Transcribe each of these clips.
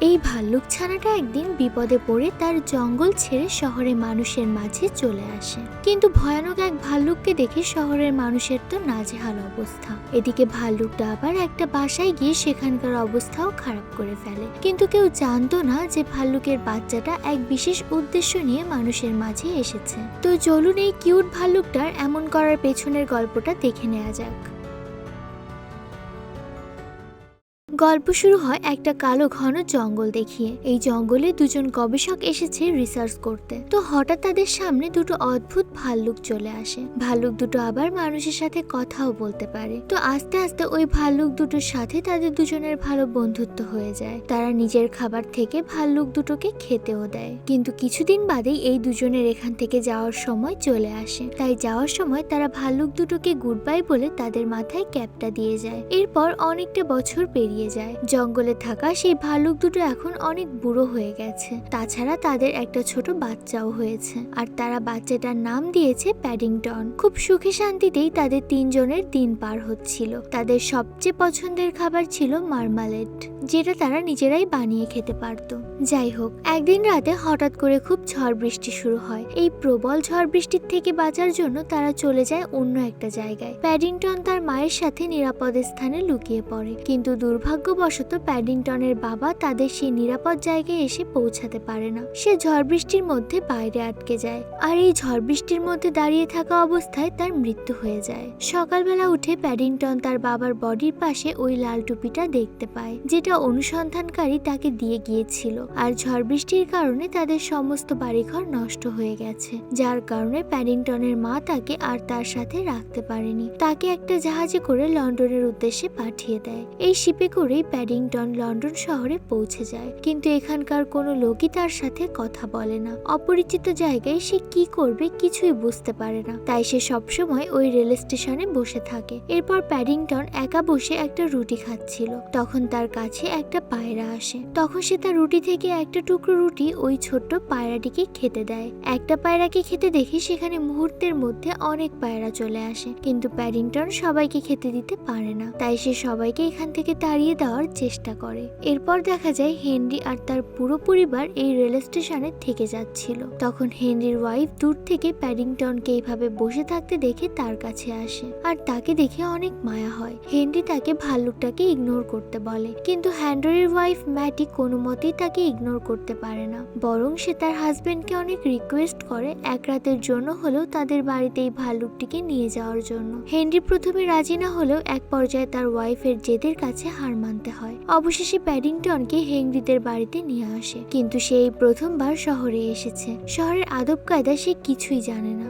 এই ভাল্লুক ছানাটা একদিন বিপদে পড়ে তার জঙ্গল ছেড়ে শহরে মানুষের মাঝে চলে আসে। কিন্তু ভয়ানক এক ভাল্লুককে দেখে শহরের মানুষের তো নাজেহাল অবস্থা। এদিকে ভাল্লুকটা আবার একটা বাসায় গিয়ে সেখানকার অবস্থাও খারাপ করে ফেলে। কিন্তু কেউ জানতো না যে ভাল্লুকের বাচ্চাটা এক বিশেষ উদ্দেশ্য নিয়ে মানুষের মাঝে এসেছে। তো চলুন এই কিউট ভাল্লুকটার এমন করার পেছনের গল্পটা দেখে নেওয়া যাক। গল্প শুরু হয় একটা কালো ঘন জঙ্গল দেখিয়ে। এই জঙ্গলে দুজন গবেষক এসেছে রিসার্চ করতে। তো হঠাৎ তাদের সামনে দুটো অদ্ভুত ভাল্লুক চলে আসে। ভাল্লুক দুটো আবার মানুষের সাথে কথাও বলতে পারে। তো আস্তে আস্তে ওই ভাল্লুক দুটোর সাথে তাদের দুজনের ভালো বন্ধুত্ব হয়ে যায়। তারা নিজের খাবার থেকে ভাল্লুক দুটোকে খেতেও দেয়। কিন্তু কিছুদিন বাদেই এই দুজনের এখান থেকে যাওয়ার সময় চলে আসে। তাই যাওয়ার সময় তারা ভাল্লুক দুটোকে গুড বাই বলে তাদের মাথায় ক্যাপটা দিয়ে যায়। এরপর অনেকটা বছর পেরিয়ে যায়। জঙ্গলে থাকা সেই ভাল্লুক দুটো এখন অনেক বুড়ো হয়ে গেছে। তাছাড়া তাদের একটা ছোট বাচ্চাও হয়েছে। আর তারা বাচ্চাটার নাম দিয়েছে প্যাডিংটন। খুব সুখে শান্তিতেই তাদের তিনজনের দিন পার হচ্ছিল। তাদের সবচেয়ে পছন্দের খাবার ছিল মার্মালেড যেটা তারা নিজেরাই বানিয়ে খেতে পারত। যাই হোক, একদিন রাতে হঠাৎ করে খুব ঝড় বৃষ্টি শুরু হয়। এই প্রবল ঝড় বৃষ্টির থেকে বাঁচার জন্য তারা চলে যায় অন্য একটা জায়গায়। প্যাডিংটন তার মায়ের সাথে নিরাপদ স্থানে লুকিয়ে পড়ে। কিন্তু দুর্ভাগ্যবশত প্যাডিংটনের বাবা তাদের সেই নিরাপদ জায়গায় এসে পৌঁছাতে পারে না। সে ঝড় বৃষ্টির মধ্যে বাইরে আটকে যায় আর এই ঝড় বৃষ্টির মধ্যে দাঁড়িয়ে থাকা অবস্থায় তার মৃত্যু হয়ে যায়। সকালবেলা উঠে প্যাডিংটন তার বাবার বডির পাশে ওই লাল টুপিটা দেখতে পায়, যেটা অনুসন্ধানকারী তাকে দিয়ে গিয়েছিল আর ঝড় বৃষ্টির কারণে তাদের সমস্ত বাড়িঘর নষ্ট হয়ে গেছে, যার কারণে প্যাডিংটনের মা তাকে আর তার সাথে রাখতে পারেনি। তাকে একটা জাহাজে করে লন্ডনের উদ্দেশ্যে পাঠিয়ে দেয়। এই শিপে করেই প্যাডিংটন, লন্ডন শহরে পৌঁছে যায়। কিন্তু এখানকার কোনো লোকই তার সাথে কথা বলে না। অপরিচিত জায়গায় সে কি করবে কিছুই বুঝতে পারে না। তাই সে সবসময় ওই রেল স্টেশনে বসে থাকে। এরপর প্যাডিংটন একা বসে একটা রুটি খাচ্ছিল। তখন তার কাছে একটা পায়রা আসে। তখন সে তার রুটি থেকে একটা টুকরো রুটি ওই ছোট্ট পায়রাটিকে খেতে দেয়। একটা পায়রাকে খেতে দেখে সেখানে মুহূর্তের মধ্যে অনেক পায়রা চলে আসে। কিন্তু প্যাডিংটন সবাইকে খেতে দিতে পারে না। তাই সে সবাইকে এখান থেকে তাড়িয়ে দেওয়ার চেষ্টা করে। এরপর দেখা যায় হেনরি আর তার পুরো পরিবার এই রেল স্টেশনে থেকে যাচ্ছিল। তখন হেনরির ওয়াইফ দূর থেকে প্যাডিংটনকে এইভাবে বসে থাকতে দেখে তার কাছে আসে আর তাকে দেখে অনেক মায়া হয়। হেনরি তাকে ভাল্লুকটাকে ইগনোর করতে বলে, কিন্তু হ্যান্ডরির ওয়াইফ ম্যাটি কোনো মতেই তাকে ইগনোর করতে পারে না। বরং সে তার হাজবেন্ডকে অনেক রিকোয়েস্ট করে এক রাতের জন্য হলেও তাদের বাড়িতে এই ভাল্লুকটিকে নিয়ে যাওয়ার জন্য। হেনরি প্রথমে রাজি না হলেও এক পর্যায়ে তার ওয়াইফের জেদের কাছে হার মানতে হয়। অবশেষে প্যাডিংটনকে হেনরিদের বাড়িতে নিয়ে আসে। কিন্তু সে এই প্রথমবার শহরে এসেছে। শহরের আদব কায়দা সে কিছুই জানে না।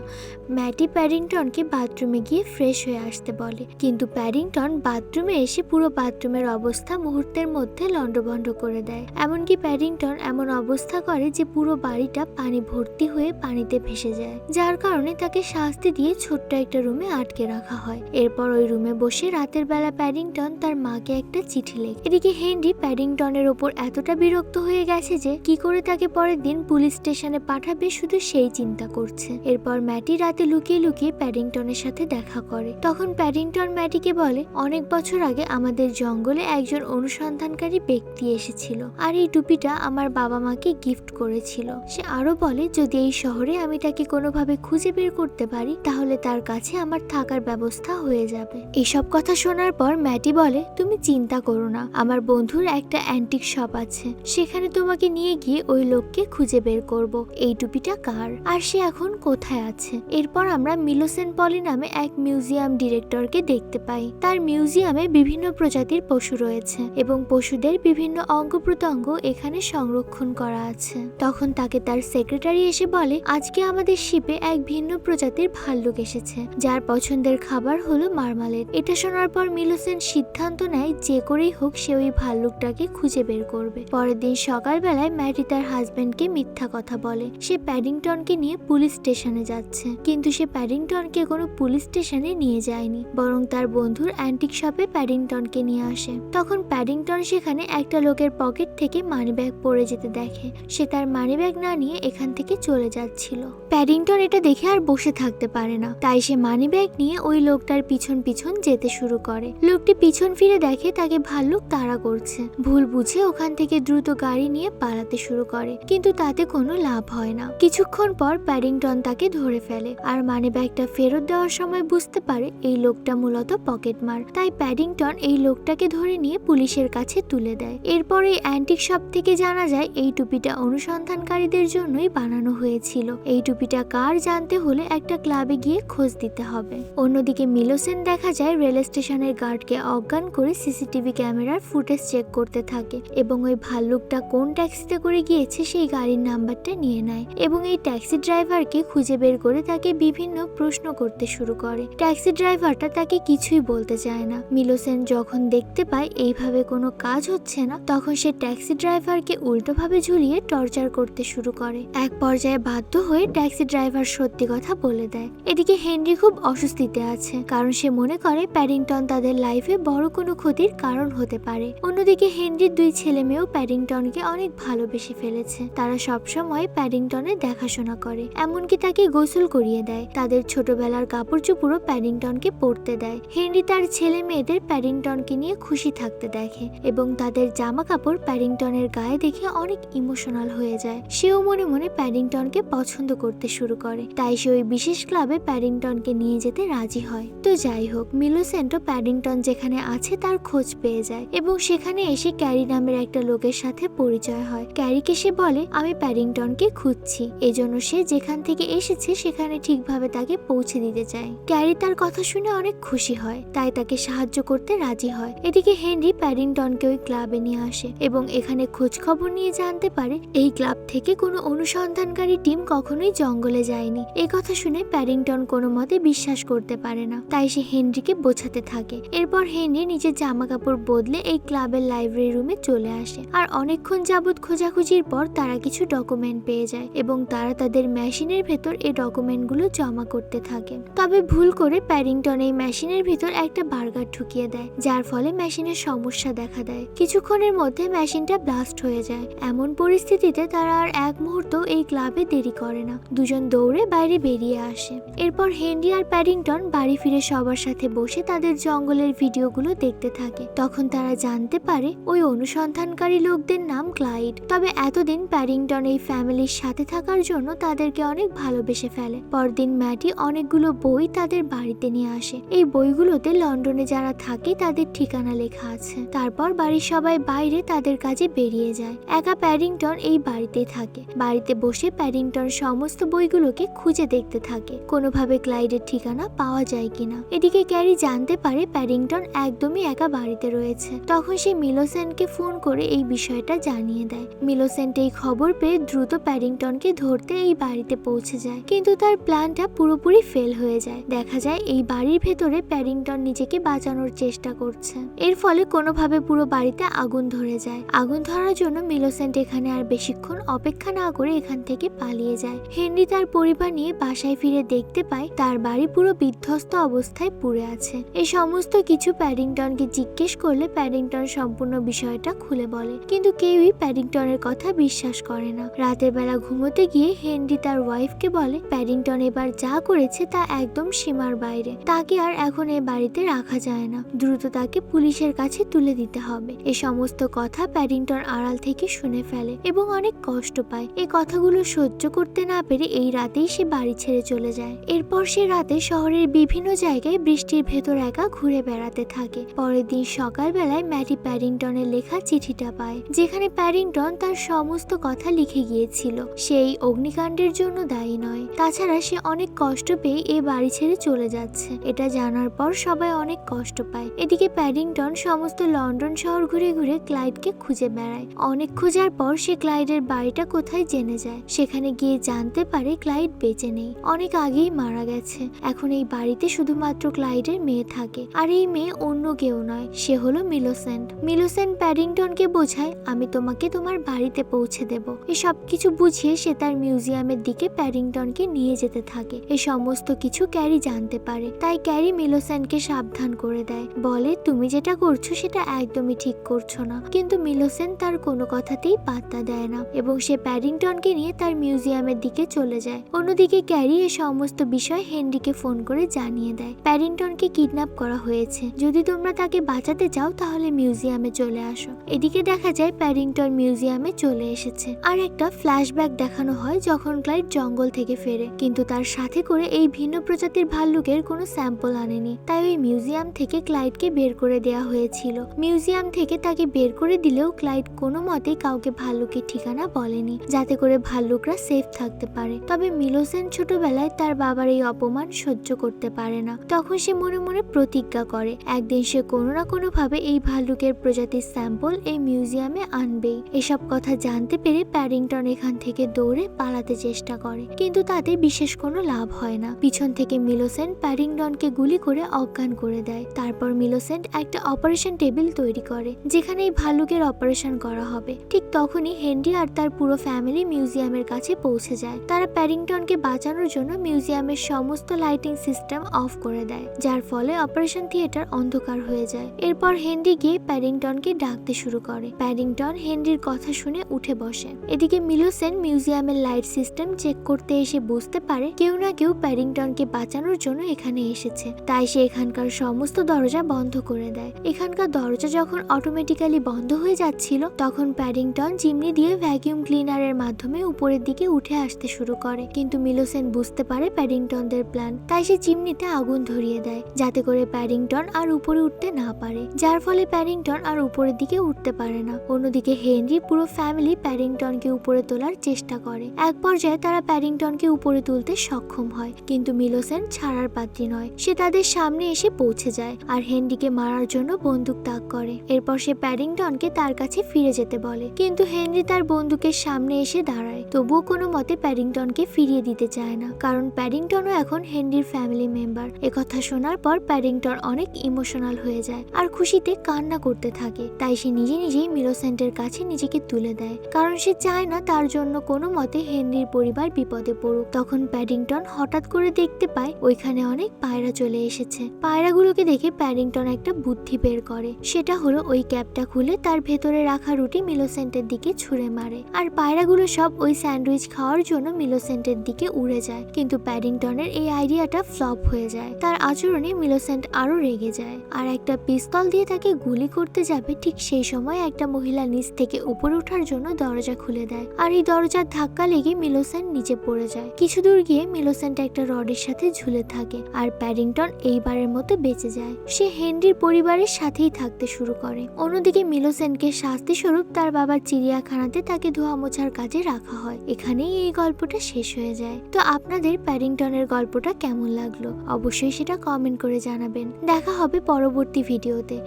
ম্যাটি প্যাডিংটনকে বাথরুমে গিয়ে ফ্রেশ হয়ে আসতে বলে। কিন্তু প্যাডিংটন বাথরুমে এসে পুরো বাথরুমের অবস্থা মুহূর্তের মধ্যে লণ্ডভণ্ড করে দেয়। এমনকি প্যাডিংটন এমন অবস্থা করে যে পুরো বাড়িটা পানি ভর্তি হয়ে পানিতে ভেসে যায়। যার কারণে তাকে শাস্তি দিয়ে ছোট্ট একটা রুমে আটকে রাখা হয়। এরপর ওই রুমে বসে রাতের বেলা প্যাডিংটন তার মাকে একটা চিঠি লেখে। এদিকে হেনরি প্যাডিংটনের ওপর এতটা বিরক্ত হয়ে গেছে যে কি করে তাকে পরের দিন পুলিশ স্টেশনে পাঠাবে শুধু সেই চিন্তা করছে। এরপর ম্যাটি রাতে লুকিয়ে লুকিয়ে প্যাডিংটনের সাথে দেখা করে। তখন প্যাডিংটন ম্যাটিকে বলে, অনেক বছর আগে আমাদের জঙ্গলে একজন অনুসন্ধানকারী ব্যক্তি এসেছিল আর এই টুপিটা আমার বাবা মাকে গিফট করেছিল। সে আরও বলে, যদি এই শহরে আমি তাকে কোনোভাবে খুঁজে বের করতে পারি, তাহলে তার কাছে আমার থাকার ব্যবস্থা হয়ে যাবে। এসব কথা শোনার পর ম্যাটি বলে, তুমি চিন্তা করো না। আমার বন্ধুর একটা অ্যান্টিক শপ আছে। সেখানে তোমাকে নিয়ে গিয়ে ওই লোককে খুঁজে বের করব। এই টুপিটা কার? আর সে এখন কোথায় আছে? এরপর আমরা মিলোসেন পলি নামে এক মিউজিয়াম ডিরেক্টরকে দেখতে পাই। তার মিউজিয়ামে বিভিন্ন প্রজাতির পশু রয়েছে এবং পশুদের বিভিন্ন অঙ্গ প্রত্যঙ্গ এখানে সংরক্ষণ করা আছে। তখন তাকে তার সেক্রেটারি এসে বলে, আজকে আমাদের শিপে এক ভিন্ন প্রজাতির ভাল্লুক এসেছে। যার পছন্দের খাবার হলো মার্মালেট এটা শোনার পর মিলোসেন সিদ্ধান্ত নেয় যে করেই হোক, সে ওই ভাল্লুকটাকে খুঁজে বের করবে। পরের দিন সকালবেলায় ম্যাটি তার হাজবেন্ডকে মিথ্যা কথা বলে। সে প্যাডিংটনকে নিয়ে পুলিশ স্টেশনে যাচ্ছে। কিন্তু সে প্যাডিংটনকে কোনো পুলিশ স্টেশনে নিয়ে যায়নি। বরং তার বন্ধুর অ্যান্টিক শপে প্যাডিংটনকে নিয়ে আসে। তখন প্যাডিংটন সেখানে একটা লোকের পকেট থেকে মানিব্যাগ পড়ে যেতে দেখে। সে তার মানিব্যাগ না নিয়ে এখান থেকে চলে যাচ্ছিল। প্যাডিংটন এটা দেখে আর বসে থাকতে পারে না। তাই সে মানিব্যাগ নিয়ে ওই লোকটার পিছন পিছন যেতে শুরু করে। লোকটি পিছন ফিরে দেখে তাকে ভাল্লুক তাড়া করছে। ভুল বুঝে ওখান থেকে দ্রুত গাড়ি নিয়ে পালাতে শুরু করে। কিন্তু তাতে কোনো লাভ হয় না। কিছুক্ষণ পর প্যাডিংটন তাকে ধরে ফেলে। আর মানি ব্যাগটা ফেরত দেওয়ার সময় বুঝতে পারে এই লোকটা মূলত পকেটমার। তাই প্যাডিংটন এই লোকটাকে ধরে নিয়ে পুলিশের কাছে তুলে দেয়। এরপর এই অ্যান্টিক শপ থেকে জানা যায়, এই টুপিটা অনুসন্ধানকারীদের জন্যই বানানো হয়েছিল। এই টুপিটা কার জানতে হলে একটা ক্লাবে গিয়ে খোঁজ দিতে হবে। অন্যদিকে মিলোসেন দেখা যায় রেল স্টেশনের গার্ডকে অজ্ঞান করে সিসিটিভি ক্যামেরার ফুটেজ চেক করতে থাকে এবং ওই ভাল্লুকটা কোন ট্যাক্সিতে করে গিয়েছে সেই গাড়ির নাম্বারটা নিয়ে নেয় এবং এই ট্যাক্সি ড্রাইভারকে খুঁজে বের করে তাকে বিভিন্ন প্রশ্ন করতে শুরু করে। ট্যাক্সি ড্রাইভারটা তাকে কিছুই বলতে চায় না। মিলোসেন যখন দেখতে পায় এইভাবে কোনো কাজ হচ্ছে না, তখন সে ট্যাক্সি ড্রাইভারকে উল্টোভাবে ঝুলিয়ে টর্চার করতে শুরু করে। এক পর্যায়ে বাধ্য হয়ে ট্যাক্সি ড্রাইভার সত্যি কথা বলে দেয়। এদিকে হেনরি খুব অস্বস্তিতে আছে, কারণ সে মনে করে প্যাডিংটন তাদের লাইফে বড় কোনো ক্ষতির কারণ হতে পারে। অন্যদিকে, হেনরির দুই ছেলে মেয়েও প্যাডিংটনকে অনেক ভালোবেসে ফেলেছে। তারা সবসময় প্যাডিংটনের দেখাশোনা করে, এমনকি তাকে গোসল করিয়ে দেয়। তাদের ছোটবেলার কাপড় চোপড়ও প্যাডিংটনকে পরতে দেয়। হেনরি তার ছেলে মেয়েদের প্যাডিংটনকে নিয়ে খুশি থাকতে দেখে এবং তাদের জামা কাপড় প্যাডিংটনের গায়ে দেখে অনেক ইমোশনাল হয়ে যায়। সেও মনে মনে প্যাডিংটনকে পছন্দ করতে শুরু করে, তাই সে ওই বিশেষ ক্লাবে প্যাডিংটনকে নিয়ে যেতে রাজি হয়। তো যাই হোক, মিলোসেন্টো প্যাডিংটন যেখানে আছে তার খোঁজ পেয়ে যায় এবং সেখানে এসে ক্যারি নামের একটা লোকের সাথে পরিচয় হয়। ক্যারিকে সে বলে, আমি প্যাডিংটনকে খুঁজছি। এজন্য সে যেখান থেকে এসেছে সেখানে ঠিকভাবে তাকে পৌঁছে দিতে চায়। ক্যারি তার কথা শুনে অনেক খুশি হয়, তাই তাকে সাহায্য করতে রাজি হয়। এদিকে হেনরি প্যাডিংটনকে ওই ক্লাবে নিয়ে আসে এবং এখানে খোঁজ খবর নিয়ে জানতে পারে, এই ক্লাব থেকে কোনো অনুসন্ধানকারী টিম কখনোই জঙ্গলে যায়নি। এই কথা শুনে প্যারিংটন কোনো মতে বিশ্বাস করতে পারে না, তাই সে হেনরিকে বোঝাতে থাকে। এরপর হেনরি নিজের জামা কাপড় বদলে এই ক্লাবের লাইব্রেরি রুমে চলে আসে। আর অনেকক্ষণ যাবৎ খোঁজাখুঁজির পর তারা কিছু ডকুমেন্ট পেয়ে যায় এবং তারা তাদের মেশিনের ভেতর এই ডকুমেন্টগুলো জমা করতে থাকে। তবে ভুল করে প্যারিংটন এই মেশিনের ভিতর একটা বার্গার ঢুকিয়ে দেয়, যার ফলে মেশিনের সমস্যা দেখা দেয়। কিছুক্ষণের মধ্যে মেশিনটা ব্লাস্ট হয়ে যায়। এমন পরিস্থিতিতে তারা আর এক মুহূর্ত এই ক্লাবে দেরি করে না। দুজন দৌড়ে বাইরে বেরিয়ে আসে। এরপর হেনরি আর প্যাডিংটন বাড়ি ফিরে সবার সাথে বসে তাদের জঙ্গলের ভিডিওগুলো দেখতে থাকে। তখন তারা জানতে পারে ওই অনুসন্ধানকারী লোকদের নাম ক্লাইড, তবে এতদিন প্যারিংটন এই ফ্যামিলির সাথে থাকার জন্য তাদেরকে অনেক ভালোবেসে ফেলে। পরদিন ম্যাটি অনেকগুলো বই তাদের বাড়িতে নিয়ে আসে। এই বইগুলোতে লন্ডনে যারা থাকে তাদের ঠিকানা লেখা আছে। তারপর বাড়ির সবাই বাইরে তাদের কাজে বেরিয়ে যায়। একা প্যারিংটন এই বাড়িতে থাকে। বাড়িতে বসে প্যারিংটন সমস্ত বইগুলোকে খুঁজে দেখতে থাকে। কোনোভাবে ক্লাইডের ঠিকানা পাওয়া যায় কিনা। এদিকে ক্যারি জানতে পারে প্যারিংটন একদমই একা বাড়িতে রয়েছে। তখন সে মিলোসেনকে ফোন করে এই বিষয়টা জানিয়ে দেয়। মিলোসেন্ট এই খবর পেয়ে দ্রুত প্যাডিংটনকে ধরতে এই বাড়িতে পৌঁছে যায়। কিন্তু তার প্ল্যানটা পুরোপুরি ফেল হয়ে যায়। দেখা যায় এই বাড়ির ভেতরে প্যাডিংটন নিজেকে বাঁচানোর চেষ্টা করছে। এর ফলে কোনোভাবে পুরো বাড়িতে আগুন ধরে যায়। আগুন ধরার জন্য মিলোসেন্ট এখানে আর বেশিক্ষণ অপেক্ষা না করে এখান থেকে পালিয়ে যায়। হেনরি তার পরিবার নিয়ে বাসায় ফিরে দেখতে পায়, তার বাড়ি পুরো বিধ্বস্ত অবস্থায় পুড়ে আছে। এই সমস্ত কিছু প্যাডিংটনকে জিজ্ঞেস করলে প্যাডিংটন সম্পূর্ণ বিষয়টা খুলে বলে। কিন্তু কেউই প্যাডিংটনের কথা বিশ্বাস করে না। রাতের বেলা ঘুমোতে গিয়ে হেনরি তার ওয়াইফকে বলে, প্যাডিংটন এবার যা করেছে তা একদম সীমার বাইরে। তাকে আর এখন এ বাড়িতে রাখা যায় না। দ্রুত তাকে পুলিশের কাছে তুলে দিতে হবে। এ সমস্ত কথা প্যাডিংটন আড়াল থেকে শুনে ফেলে এবং অনেক কষ্ট পায়। এই কথাগুলো সহ্য করতে না পেরে এই রাতেই সে বাড়ি ছেড়ে চলে যায়। এরপর সে রাতে শহরের বিভিন্ন জায়গায় বৃষ্টির ভেতর একা ঘুরে বেড়াতে থাকে। পরের দিন সকালবেলায় ম্যাটি প্যাডিংটনের লেখা চিঠিটা পায়, যেখানে প্যাডিংটন তার সমস্ত কথা লিখে গিয়েছিল। সেই অগ্নিকাণ্ডের জন্য দায়ী নয়। তাছাড়া সে অনেক কষ্ট পেয়ে এ বাড়ি ছেড়ে চলে যাচ্ছে। এটা জানার পর সবাই অনেক কষ্ট পায়। এদিকে প্যাডিংটন সমস্ত লন্ডন শহর ঘুরে ঘুরে ক্লাইডকে খুঁজে বেড়ায়। অনেক খোঁজার পর সে ক্লাইডের বাড়িটা কোথায় জেনে যায়। সেখানে গিয়ে জানতে পারে ক্লাইড বেঁচে নেই। অনেক আগেই মারা গেছে। এখন এই বাড়িতে শুধুমাত্র ক্লাইডের মেয়ে থাকে। আর এই মেয়ে অন্য কেউ নয়। সে হলো মিলোসেন্ট। মিলোসেন্ট প্যাডিংটনকে বোঝায়, আমি তোমাকে তোমার বাড়িতে পৌঁছে দেব। এই সব কিছু বুঝিয়ে সে তার মিউজিয়ামের দিকে প্যাডিংটনকে নিয়ে যেতে থাকে। এই সমস্ত কিছু ক্যারি জানতে পারে। তাই ক্যারি মিলোসেন্টকে সাবধান করে দেয়। বলে, তুমি যেটা করছ সেটা একদমই ঠিক করছ না। কিন্তু মিলোসেন্ট তার কোনো কথাতেই পাত্তা দেয় না এবং সে প্যাডিংটনকে নিয়ে তার মিউজিয়ামের দিকে চলে যায়। অন্যদিকে ক্যারি এ সমস্ত বিষয় হেনরিকে ফোন করে জানিয়ে দেয়। প্যাডিংটনকে কিডন্যাপ করা হয়েছে। যদি তোমরা তাকে বাঁচাতে চাও তাহলে মিউজিয়ামে চলে আসো। এদিকে দেখা যায় প্যারিংটন মিউজিয়ামে চলে এসেছে। আর একটা ফ্ল্যাশব্যাক দেখানো হয় যখন ক্লাইড জঙ্গল থেকে ফেরে। কিন্তু তার সাথে করে এই ভিন্ন প্রজাতির ভাল্লুকের কোনো স্যাম্পল আনেনি। তাই ওই মিউজিয়াম থেকে ক্লাইডকে বের করে দেওয়া হয়েছিল। মিউজিয়াম থেকে তাকে বের করে দিলেও ক্লাইড কোনো মতেই কাউকে ভাল্লুকের ঠিকানা বলেনি, যাতে করে ভাল্লুকরা সেফ থাকতে পারে। তবে মিলোসেন ছোটবেলায় তার বাবার এই অপমান সহ্য করতে পারে না। তখন সে মনে মনে প্রতিজ্ঞা করে, একদিন সে কোনো না কোনো ভাবে এই ভাল্লুকের প্রজাতির স্যাম্পল এই মিউজিয়ামে আনবেই এসব কথা জানতে পেরে প্যারিংটন এখান থেকে দৌড়ে পালাতে চেষ্টা করে, কিন্তু তাতে বিশেষ কোনো লাভ হয় না। পিছন থেকে মিলোসেন্ট প্যারিংটনকে গুলি করে অজ্ঞান করে দেয়। তারপর মিলোসেন্ট একটা অপারেশন টেবিল তৈরি করে, যেখানে এই ভাল্লুকের অপারেশন করা হবে। ঠিক তখনই হেনরি আর তার পুরো ফ্যামিলি মিউজিয়ামের কাছে পৌঁছে যায়। তারা প্যারিংটনকে বাঁচানোর জন্য মিউজিয়ামের সমস্ত লাইটিং সিস্টেম অফ করে দেয়, যার ফলে অপারেশন থিয়েটার অন্ধকার হয়ে যায়। এরপর হেনরি গিয়ে প্যারিংটনকে ডাকতে শুরু করে। প্যারিংটন হেনরির কথা শুনে উঠে বসে। এদিকে মিলোসেন মিউজিয়ামের লাইট সিস্টেম চেক করতে এসে বুঝতে পারে কেউ না কেউ প্যারিংটনকে বাঁচানোর জন্য এখানে এসেছে। তাই সে এখানকার সমস্ত দরজা বন্ধ করে দেয়। এখানকার দরজা যখন অটোমেটিক্যালি বন্ধ হয়ে যাচ্ছিল, তখন প্যারিংটন চিমনি দিয়ে ভ্যাকিউম ক্লিনারের মাধ্যমে উপরের দিকে উঠে আসতে শুরু করে। কিন্তু মিলোসেন বুঝতে পারে প্যারিংটনদের প্ল্যান তাই সে চিমনিতে আগুন ধরিয়ে দেয়, যাতে করে প্যারিংটন আর উপরে উঠতে না পারে। যার ফলে প্যারিংটন আর উপরের দিকে উঠতে পারে না। অন্যদিকে হেনরি পুরো ফ্যামিলি প্যারিংটনকে উপরে তোলার চেষ্টা করে। এক পর্যায়ে তারা প্যারিংটনকে উপরে তুলতে সক্ষম হয়, কিন্তু মিলোসেন ছাড়ার পাত্রী নয়। সে তাদের সামনে এসে পৌঁছে যায় আর হেনরিকে মারার জন্য বন্দুক তাক করে। এরপর সে প্যারিংটনকে তার কাছে ফিরে যেতে বলে। কিন্তু হেনরি তার বন্দুকের সামনে এসে দাঁড়ায়। তবুও কোনো মতে প্যারিংটনকে ফিরিয়ে দিতে চায় না, কারণ প্যারিংটনও এখন হেনরির ফ্যামিলি মেম্বার। একথা শোনার পর প্যারিংটন অনেক ইমোশনাল হয়ে যায় আর খুশিতে কান্না করতে থাকে। তাই সে নিজে নিজেই মিলোসেন্টের কাছে নিজেকে তুলে দেয়। কারণ সে চায় না তার জন্য কোনো মতে হেনরির পরিবার বিপদে পড়ুক। তখন প্যারিংটন হঠাৎ করে দেখতে পায় ওইখানে অনেক পায়রা চলে এসেছে। পায়রাগুলোকে দেখে প্যারিংটন একটা বুদ্ধি বের করে। সেটা হলো ওই ক্যাপটা খুলে তার ভেতরে রাখা রুটি মিলোসেন্টের দিকে ছুঁড়ে মারে। আর পায়রাগুলো সব ওই স্যান্ডউইচ খাওয়ার জন্য মিলোসেন্টের দিকে উড়ে যায়। কিন্তু প্যারিংটনের এই আইডিয়াটা ফ্লপ হয়ে যায়। তার আচরণে মিলোসেন্ট আরও রেগে যায়। আর একটা পিস্তল দিয়ে তাকে গুলি করতে যাবে, ঠিক সেই সময় একটা মহিলা নিচ থেকে উপরে ওঠার জন্য দরজা খুলে দেয়। আর এই দরজার ধাক্কা লেগে মিলোসেন নিচে পড়ে যায়। কিছু দূর গিয়ে মিলোসেন্ট একটা রডের সাথে ঝুলে থাকে আর প্যারিংটন এইবারের মতো বেঁচে যায়। সে হেনরির পরিবারের সাথেই থাকতে শুরু করে। অন্যদিকে মিলোসেনকে শাস্তি স্বরূপ তার বাবার চিড়িয়াখানাতে তাকে ধোয়া মোছার কাজে রাখা হয়। এখানেই এই গল্পটা শেষ হয়ে যায়। তো আপনাদের প্যারিংটনের গল্পটা কেমন লাগল? অবশ্যই সেটা কমেন্ট করে জানাবেন। দেখা হবে পরবর্তী ভিডিওতে।